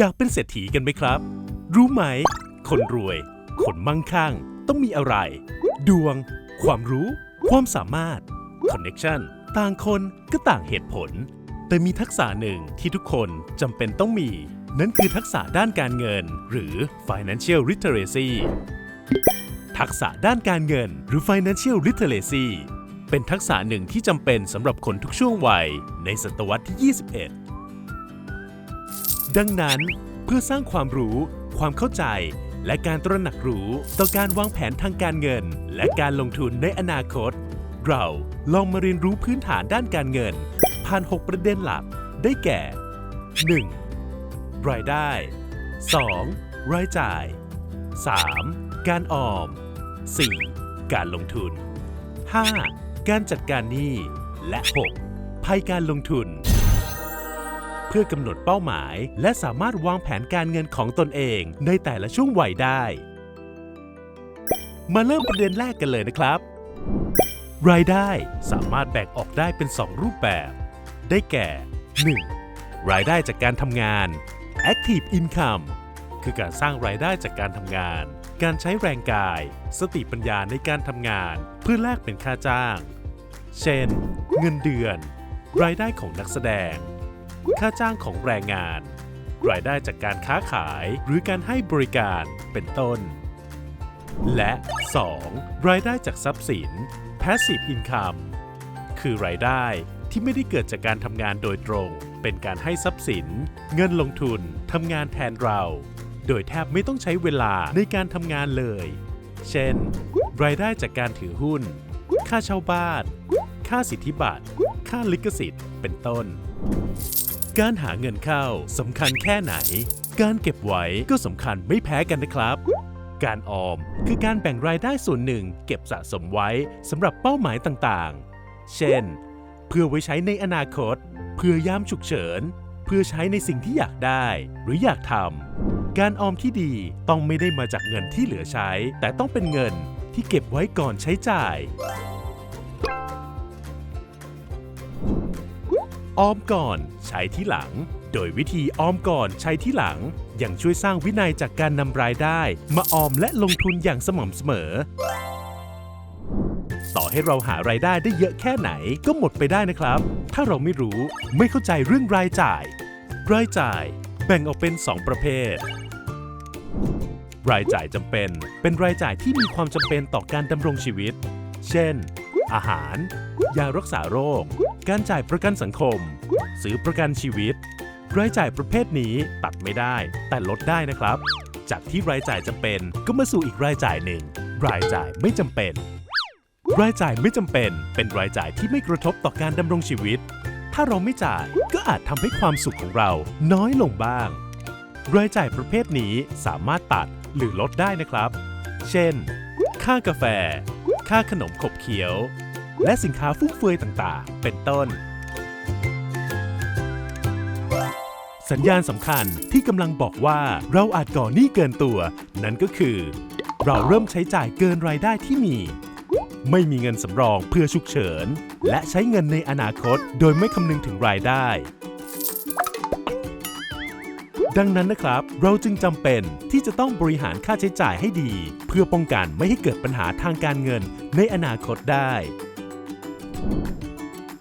อยากเป็นเศรษฐีกันไหมครับ รู้ไหม คนรวย คนมั่งคั่ง ต้องมีอะไร ดวง ความรู้ ความสามารถคอนเน็ชันต่างคนก็ต่างเหตุผล แต่มีทักษะหนึ่งที่ทุกคนจำเป็นต้องมี นั่นคือทักษะด้านการเงิน หรือ financial literacy ทักษะด้านการเงิน หรือ financial literacy เป็นทักษะหนึ่งที่จำเป็นสำหรับคนทุกช่วงวัยในศตวรรษที่ 21 ดังนั้นเพื่อสร้างความรู้ ความเข้าใจ และการตระหนักรู้ต่อการวางแผนทางการเงิน และการลงทุนในอนาคต เราลองมาเรียนรู้พื้นฐานด้านการเงิน ผ่าน 6 ประเด็นหลัก ได้แก่ 1. รายได้ 2. รายจ่าย 3. การออม 4. การลงทุน 5. การจัดการหนี้ และ 6. ภัยการลงทุน เพื่อกำหนดเป้าหมาย และสามารถวางแผนการเงินของตนเองในแต่ละช่วงวัยได้ มาเริ่มประเด็นแรกกันเลยนะครับ รายได้สามารถแบ่งออกได้เป็น 2 รูปแบบ ได้แก่ 1. รายได้จากการทำงาน active income คือการสร้างรายได้จากการทำงาน การใช้แรงกาย สติปัญญาในการทำงาน เพื่อแลกเป็นค่าจ้าง เช่น เงินเดือน รายได้ของนักแสดง ค่าจ้างของแรงงาน รายได้จากการค้าขายหรือการให้บริการเป็นต้น และ 2. รายได้จากทรัพย์สิน passive income คือรายได้ที่ไม่ได้เกิดจากการทำงานโดยตรง เป็นการให้ทรัพย์สิน เงินลงทุนทำงานแทนเรา โดยแทบไม่ต้องใช้เวลาในการทำงานเลย เช่น รายได้จากการถือหุ้น ค่าเช่าบ้าน ค่าสิทธิบัตร ค่าลิขสิทธิ์ เป็นต้น การหาเงินเข้าสำคัญแค่ไหน การเก็บไว้ก็สำคัญไม่แพ้กันนะครับ การออมคือการแบ่งรายได้ส่วนหนึ่ง เก็บสะสมไว้สำหรับเป้าหมายต่างๆ เช่น เพื่อไว้ใช้ในอนาคต เพื่อยามฉุกเฉิน เพื่อใช้ในสิ่งที่อยากได้หรืออยากทำการออมที่ดีต้องไม่ได้มาจากเงินที่เหลือใช้ แต่ต้องเป็นเงินที่เก็บไว้ก่อนใช้จ่าย ออมก่อนใช้ที่หลัง โดยวิธีออมก่อนใช้ที่หลัง ยังช่วยสร้างวินัยจากการนำรายได้ มาออมและลงทุนอย่างสม่ำเสมอ ต่อให้เราหารายได้ได้เยอะแค่ไหนก็หมดไปได้นะครับ ถ้าเราไม่รู้ไม่เข้าใจเรื่องรายจ่าย รายจ่ายแบ่งออกเป็น 2 ประเภท รายจ่ายจำเป็น เป็นรายจ่ายที่มีความจำเป็นต่อการดำรงชีวิต เช่น อาหาร ยารักษาโรค การจ่ายประกันสังคม ซื้อประกันชีวิต รายจ่ายประเภทนี้ตัดไม่ได้ แต่ลดได้นะครับ จากที่รายจ่ายจำเป็นก็มาสู่อีกรายจ่ายหนึ่ง รายจ่ายไม่จำเป็น รายจ่ายไม่จำเป็น เป็นรายจ่ายที่ไม่กระทบต่อการดำรงชีวิต ถ้าเราไม่จ่ายก็อาจทำให้ความสุขของเราน้อยลงบ้าง รายจ่ายประเภทนี้สามารถตัดหรือลดได้นะครับ เช่น ค่ากาแฟ ค่าขนมขบเคี้ยว และสินค้าฟุ่มเฟือยต่างๆ เป็นต้น สัญญาณสำคัญที่กำลังบอกว่าเราอาจก่อหนี้เกินตัว นั่นก็คือ เราเริ่มใช้จ่ายเกินรายได้ที่มี ไม่มีเงินสำรองเพื่อฉุกเฉิน และใช้เงินในอนาคตโดยไม่คำนึงถึงรายได้ดังนั้นนะครับ เราจึงจำเป็นที่จะต้องบริหารค่าใช้จ่ายให้ดี เพื่อป้องกันไม่ให้เกิดปัญหาทางการเงินในอนาคตได้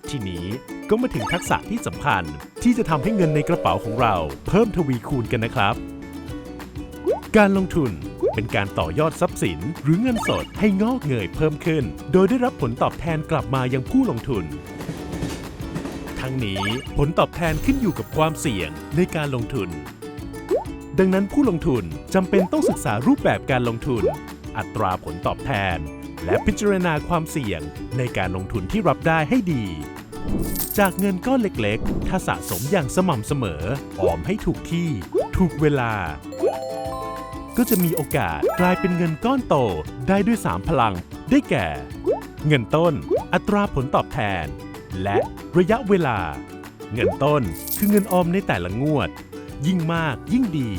ทีนี้ก็มาถึงทักษะที่สำคัญที่จะทำให้เงินในกระเป๋าของเรา เพิ่มทวีคูณกันนะครับ การลงทุนเป็นการต่อยอดทรัพย์สิน หรือเงินสดให้งอกเงยเพิ่มขึ้น โดยได้รับผลตอบแทนกลับมายังผู้ลงทุน ทั้งนี้ผลตอบแทนขึ้นอยู่กับความเสี่ยงในการลงทุน ดังนั้นผู้ลงทุนจำเป็นต้องศึกษารูปแบบการลงทุน อัตราผลตอบแทน และพิจารณาความเสี่ยงในการลงทุนที่รับได้ให้ดี จากเงินก้อนเล็กๆ ถ้าสะสมอย่างสม่ำเสมอ ออมให้ถูกที่ ถูกเวลา ก็จะมีโอกาสกลายเป็นเงินก้อนโตได้ด้วย 3 พลัง ได้แก่ เงินต้น อัตราผลตอบแทน และระยะเวลา เงินต้นคือเงินออมในแต่ละงวด ยิ่งมากยิ่งดี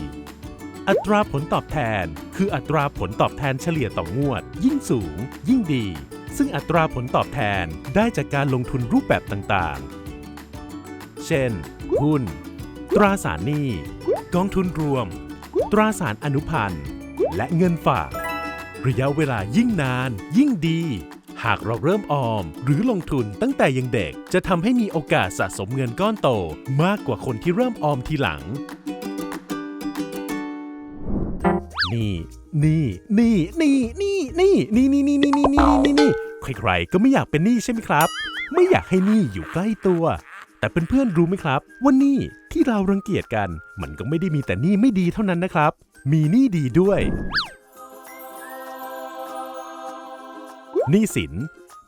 อัตราผลตอบแทน คืออัตราผลตอบแทนเฉลี่ยต่องวด ยิ่งสูง ยิ่งดี ซึ่งอัตราผลตอบแทนได้จากการลงทุนรูปแบบต่างๆ เช่น หุ้น ตราสารหนี้ กองทุนรวม ตราสารอนุพันธ์ และเงินฝาก ระยะเวลายิ่งนาน ยิ่งดี หากเราเริ่มออม หรือลงทุนตั้งแต่ยังเด็ก จะทำให้มีโอกาสสะสมเงินก้อนโต มากกว่าคนที่เริ่มออมทีหลัง นี่ นี่ นี่ นี่ นี่ นี่ นี่นี่นี่นี่นี่นี่นี่นี่ใครๆก็ไม่อยากเป็นหนี้ใช่ไหมครับ ไม่อยากให้หนี้อยู่ใกล้ตัว แต่เป็นเพื่อนๆรู้ไหมครับ ว่าหนี้ที่เรารังเกียจกัน มันก็ไม่ได้มีแต่หนี้ไม่ดีเท่านั้นนะครับ มีหนี้ดีด้วยหนี้สิน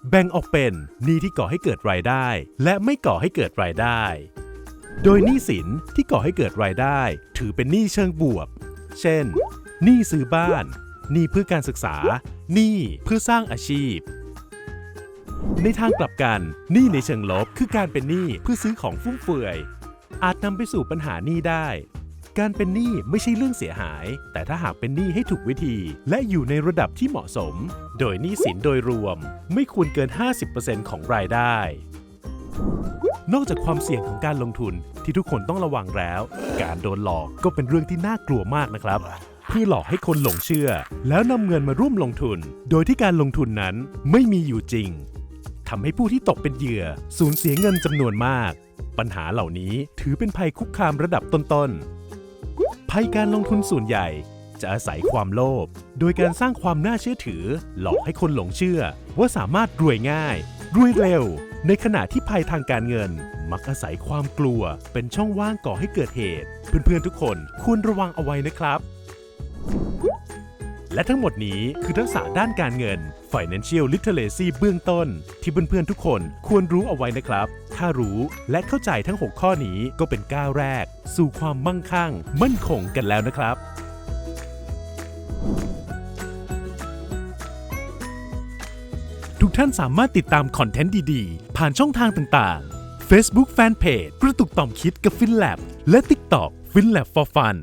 แบ่งออกเป็นหนี้ที่ก่อให้เกิดรายได้ และไม่ก่อให้เกิดรายได้ โดยหนี้สินที่ก่อให้เกิดรายได้ ถือเป็นหนี้เชิงบวก เช่น หนี้ซื้อบ้าน หนี้เพื่อการศึกษา หนี้เพื่อสร้างอาชีพ ในทางกลับกัน หนี้ในเชิงลบคือการเป็นหนี้เพื่อซื้อของฟุ่มเฟือย อาจนำไปสู่ปัญหาหนี้ได้ การเป็นหนี้ไม่ใช่เรื่องเสียหาย แต่ถ้าหากเป็นหนี้ให้ถูกวิธี และอยู่ในระดับที่เหมาะสม โดยหนี้สินโดยรวม ไม่ควรเกิน 50%ของรายได้ นอกจากความเสี่ยงของการลงทุนที่ทุกคนต้องระวังแล้ว การโดนหลอกก็เป็นเรื่องที่น่ากลัวมากนะครับ เพื่อหลอกให้คนหลงเชื่อ แล้วนำเงินมาร่วมลงทุน โดยที่การลงทุนนั้นไม่มีอยู่จริงทำให้ผู้ที่ตกเป็นเหยื่อสูญเสียเงินจำนวนมาก ปัญหาเหล่านี้ถือเป็นภัยคุกคามระดับต้นๆ ภัยการลงทุนส่วนใหญ่จะอาศัยความโลภ โดยการสร้างความน่าเชื่อถือ หลอกให้คนหลงเชื่อ ว่าสามารถรวยง่าย รวยเร็ว ในขณะที่ภัยทางการเงิน มักอาศัยความกลัว เป็นช่องว่างก่อให้เกิดเหตุ เพื่อนๆทุกคนควรระวังเอาไว้นะครับ และทั้งหมดนี้คือทักษะด้านการเงิน Financial Literacy เบื้องต้น ที่เพื่อนๆทุกคนควรรู้เอาไว้นะครับ ถ้ารู้และเข้าใจทั้ง 6 ข้อนี้ก็เป็นก้าวแรก สู่ความมั่งคั่ง มั่นคงกันแล้วนะครับทุกท่านสามารถติดตามคอนเทนต์ดีๆ ผ่านช่องทางต่างๆ Facebook Fanpage กระตุกต่อมคิดกับ FinLab และ TikTok FinLab for Fun